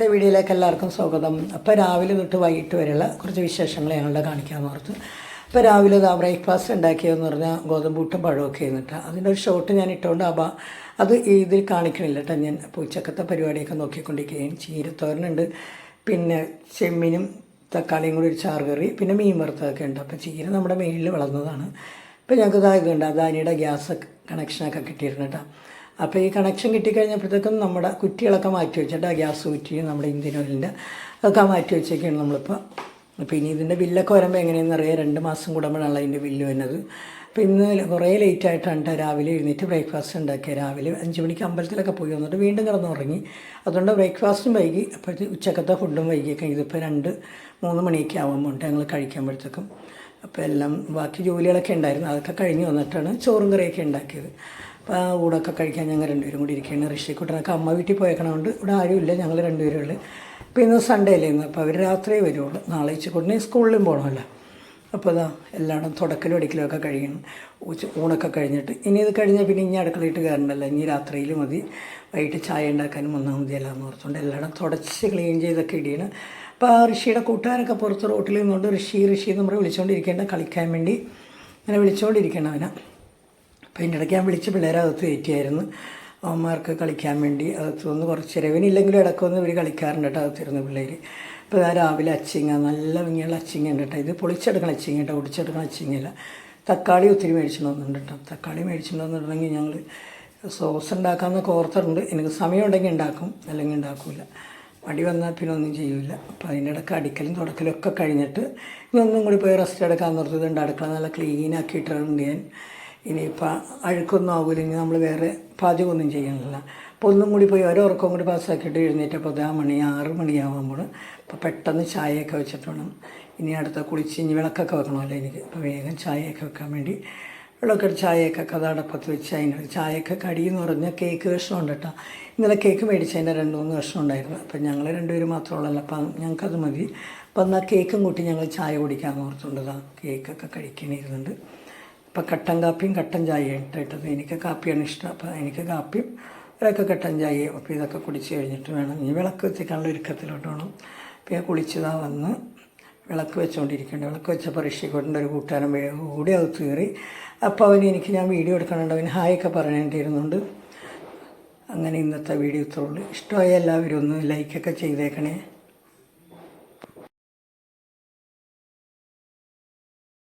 ഇന്നത്തെ വീഡിയോയിലേക്ക് എല്ലാവർക്കും സ്വാഗതം. അപ്പോൾ രാവിലെ തൊട്ട് വൈകിട്ട് വരെയുള്ള കുറച്ച് വിശേഷങ്ങൾ ഞങ്ങളുടെ കാണിക്കാൻ ഓർത്ത്. അപ്പോൾ രാവിലെ ഇതാ ബ്രേക്ക്ഫാസ്റ്റ് ഉണ്ടാക്കിയതെന്ന് പറഞ്ഞാൽ ഗോതമ്പൂട്ടും പഴമൊക്കെ എന്നിട്ട് അതിന്റെ ഒരു ഷോട്ട് ഞാൻ ഇട്ടുകൊണ്ട് അപ്പോൾ അത് ഇതിൽ കാണിക്കണില്ല കേട്ടോ ഞാൻ അപ്പോൾ ഉച്ചക്കത്തെ പരിപാടിയൊക്കെ നോക്കിക്കൊണ്ടിരിക്കുകയും ചീരത്തോരനുണ്ട്. പിന്നെ ചെമ്മീനും തക്കാളിയും കൂടി ഒരു ചാറുകറി പിന്നെ മീൻ വറുത്തതൊക്കെ ഉണ്ട്. അപ്പോൾ ചീര നമ്മുടെ മെയിലിൽ വളർന്നതാണ്. അപ്പോൾ ഞങ്ങൾക്ക് ഇതായതുണ്ട് അദാനിയുടെ ഗ്യാസ് കണക്ഷനൊക്കെ കിട്ടിയിരുന്നു കേട്ടോ അപ്പോൾ ഈ കണക്ഷൻ കിട്ടിക്കഴിഞ്ഞപ്പോഴത്തേക്കും നമ്മുടെ കുറ്റികളൊക്കെ മാറ്റി വെച്ചിട്ട് ആ ഗ്യാസ് കുറ്റി നമ്മുടെ ഇന്ത്യൻ ഓയിലിന്റെ ഒക്കെ മാറ്റി വെച്ചേക്കാണ് നമ്മളിപ്പോൾ അപ്പോൾ ഇനി ഇതിന്റെ ബില്ലൊക്കെ വരുമ്പോൾ എങ്ങനെയെന്ന് അറിയാം. രണ്ട് മാസം കൂടുമ്പോഴാണ് അതിന്റെ ബില്ല് വരുന്നത്. അപ്പോൾ ഇന്ന് കുറേ ലേറ്റ് ആയിട്ടാണ് ട്ടോ രാവിലെ എഴുന്നേറ്റ് ബ്രേക്ക്ഫാസ്റ്റ് ഉണ്ടാക്കിയത് രാവിലെ അഞ്ച് മണിക്ക് അമ്പലത്തിലൊക്കെ പോയി വന്നിട്ട് വീണ്ടും കിടന്നുറങ്ങി. അതുകൊണ്ട് ബ്രേക്ക്ഫാസ്റ്റും വൈകി. അപ്പോഴത്തെ ഉച്ചക്കത്തെ ഫുഡും വൈകിയൊക്കെ. ഇതിപ്പോൾ രണ്ട് മൂന്ന് മണിയൊക്കെ ആകുമ്പോൾ ഞങ്ങൾ കഴിക്കുമ്പോഴത്തേക്കും. അപ്പോൾ എല്ലാം ബാക്കി ജോലികളൊക്കെ ഉണ്ടായിരുന്നു. അതൊക്കെ കഴിഞ്ഞ് വന്നിട്ടാണ് ചോറും കറിയൊക്കെ ഉണ്ടാക്കിയത്. അപ്പോൾ ഊടൊക്കെ കഴിക്കാൻ ഞങ്ങൾ രണ്ടുപേരും കൂടി ഇരിക്കുകയാണ്. ഋഷിക്കുട്ടനൊക്കെ അമ്മ വീട്ടിൽ പോയേക്കണതുകൊണ്ട് ഇവിടെ ആരുമില്ല ഞങ്ങൾ രണ്ടുപേരും ഉള്ളു. അപ്പോൾ ഇന്ന് സൺഡേ അല്ലേ ഇന്ന്? അപ്പോൾ അവർ രാത്രിയേ വരുള്ളൂ നാളെ ഇച്ചിക്കുട്ടിനെ സ്കൂളിലും പോകണമല്ലോ അപ്പോൾ അതാ എല്ലായിടും തുടക്കലും അടിക്കലും ഒക്കെ കഴിയണം. ഉച്ച ഊണൊക്കെ കഴിഞ്ഞിട്ട് ഇനി ഇത് കഴിഞ്ഞാൽ പിന്നെ ഇനി അടുക്കളയിട്ട് കയറണ്ടല്ലോ. ഇനി രാത്രിയിൽ മതി. വൈകിട്ട് ചായ ഉണ്ടാക്കാനും വന്നാൽ മതിയല്ല എന്ന് ഓർത്തുകൊണ്ട് എല്ലായിടും തുടച്ച് ക്ലീൻ ചെയ്തൊക്കെ ഇടിയാണ്. അപ്പോൾ ആ ഋഷിയുടെ കൂട്ടുകാരൊക്കെ പുറത്ത് റോട്ടിൽ നിന്നുകൊണ്ട് ഋഷി ഋഷി എന്ന് പറഞ്ഞ് വിളിച്ചുകൊണ്ടിരിക്കേണ്ട കളിക്കാൻ വേണ്ടി അങ്ങനെ വിളിച്ചുകൊണ്ടിരിക്കണം അവനെ അപ്പോൾ അതിന്റെ ഇടയ്ക്ക് ഞാൻ വിളിച്ച് പിള്ളേരെ അകത്ത് കയറ്റിയായിരുന്നു. അമ്മമാർക്ക് കളിക്കാൻ വേണ്ടി അകത്ത് വന്ന്. കുറച്ച് ചിലവിനില്ലെങ്കിലും ഇടയ്ക്ക് വന്ന് ഇവർ കളിക്കാറുണ്ട് കേട്ടോ അകത്തിരുന്ന് പിള്ളേർ ഇപ്പോൾ ഞാൻ രാവിലെ അച്ചിങ്ങ നല്ല ഭംഗിയുള്ള അച്ചിങ്ങ ഉണ്ട് കേട്ടോ. ഇത് പൊളിച്ചെടുക്കണം അച്ചിങ്ങ കേട്ടോ. ഒടിച്ചെടുക്കണം അച്ചിങ്ങയില്ല. തക്കാളി ഒത്തിരി മേടിച്ചിട്ടുണ്ടെന്നുണ്ട് കേട്ടോ. തക്കാളി മേടിച്ചിട്ടുണ്ടെന്നുണ്ടെങ്കിൽ ഞങ്ങൾ സോസ് ഉണ്ടാക്കാമെന്നൊക്കെ ഓർത്തിട്ടുണ്ട്. എനിക്ക് സമയം ഉണ്ടെങ്കിൽ ഉണ്ടാക്കും. അല്ലെങ്കിൽ ഉണ്ടാക്കില്ല മടി വന്നാൽ പിന്നെ ഒന്നും ചെയ്യില്ല അപ്പോൾ അതിന്റെ ഇടയ്ക്ക് അടിക്കലും തുടക്കലും ഒക്കെ കഴിഞ്ഞിട്ട് ഇനി ഒന്നും കൂടി പോയി റെസ്റ്റ് എടുക്കാൻ നിർത്തിയിട്ടുണ്ട് അടുക്കള നല്ല ക്ലീനാക്കിയിട്ടുണ്ട് ഞാൻ. ഇനിയിപ്പോൾ അഴുക്കൊന്നും ആകില്ലെങ്കിൽ നമ്മൾ വേറെ പാചകമൊന്നും ചെയ്യണില്ല. അപ്പോൾ ഒന്നും കൂടി പോയി ഓരോ ഉറക്കം കൂടി പാസ്സാക്കിയിട്ട് എഴുന്നേറ്റപ്പോൾ ആ മണി ആറ് മണിയാകുമ്പോൾ അപ്പോൾ പെട്ടെന്ന് ചായയൊക്കെ വെച്ചിട്ട് വേണം. ഇനി അടുത്ത കുളിച്ച് ഇനി വിളക്കൊക്കെ വെക്കണമല്ലോ എനിക്ക്. അപ്പോൾ വേഗം ചായയൊക്കെ വെക്കാൻ വേണ്ടി വെള്ളമൊക്കെ ചായയൊക്കെ അത് അടപ്പത്ത് വെച്ച് അതിന് ചായയൊക്കെ കടി എന്ന് പറഞ്ഞാൽ കേക്ക് വിഷമുണ്ട് കേട്ടോ. ഇന്നലെ കേക്ക് മേടിച്ചതിന്റെ രണ്ട് മൂന്ന് വർഷം ഉണ്ടായിരുന്നു. അപ്പം ഞങ്ങൾ രണ്ടുപേരും മാത്രമുള്ളല്ലോ അപ്പം ഞങ്ങൾക്കത് മതി. അപ്പം എന്നാൽ കേക്കും കൂട്ടി ഞങ്ങൾ ചായ കുടിക്കാൻ ഓർത്തുകൊണ്ടതാണ് കേക്കൊക്കെ കഴിക്കണിരുന്നുണ്ട്. അപ്പം കട്ടൻ കാപ്പിയും കട്ടൻ ചായയും ഇട്ടിട്ടത്. എനിക്ക് കാപ്പിയാണ് ഇഷ്ടം. അപ്പം എനിക്ക് കാപ്പിയും ഇതൊക്കെ കട്ടൻ ചായയും അപ്പോൾ ഇതൊക്കെ കുടിച്ച് കഴിഞ്ഞിട്ട് വേണം. ഇനി വിളക്ക് വെച്ചിട്ടുള്ള ഒരുക്കത്തിലോട്ട് വേണം. അപ്പോൾ ഞാൻ കുളിച്ചതാ വന്ന് വിളക്ക് വെച്ചുകൊണ്ടിരിക്കേണ്ട വിളക്ക് വെച്ചപ്പോൾ ഋഷിക്കൊണ്ട ഒരു കൂട്ടുകാരൻ കൂടി അത് തീറി അപ്പോൾ അവന് എനിക്ക് ഞാൻ വീഡിയോ എടുക്കണുണ്ട്. അവന് ഹായൊക്കെ പറയേണ്ടിയിരുന്നുണ്ട്. അങ്ങനെ ഇന്നത്തെ വീഡിയോ ഇത്രയുള്ളൂ ഇഷ്ടമായ എല്ലാവരും ഒന്ന് ലൈക്കൊക്കെ ചെയ്തേക്കണേ.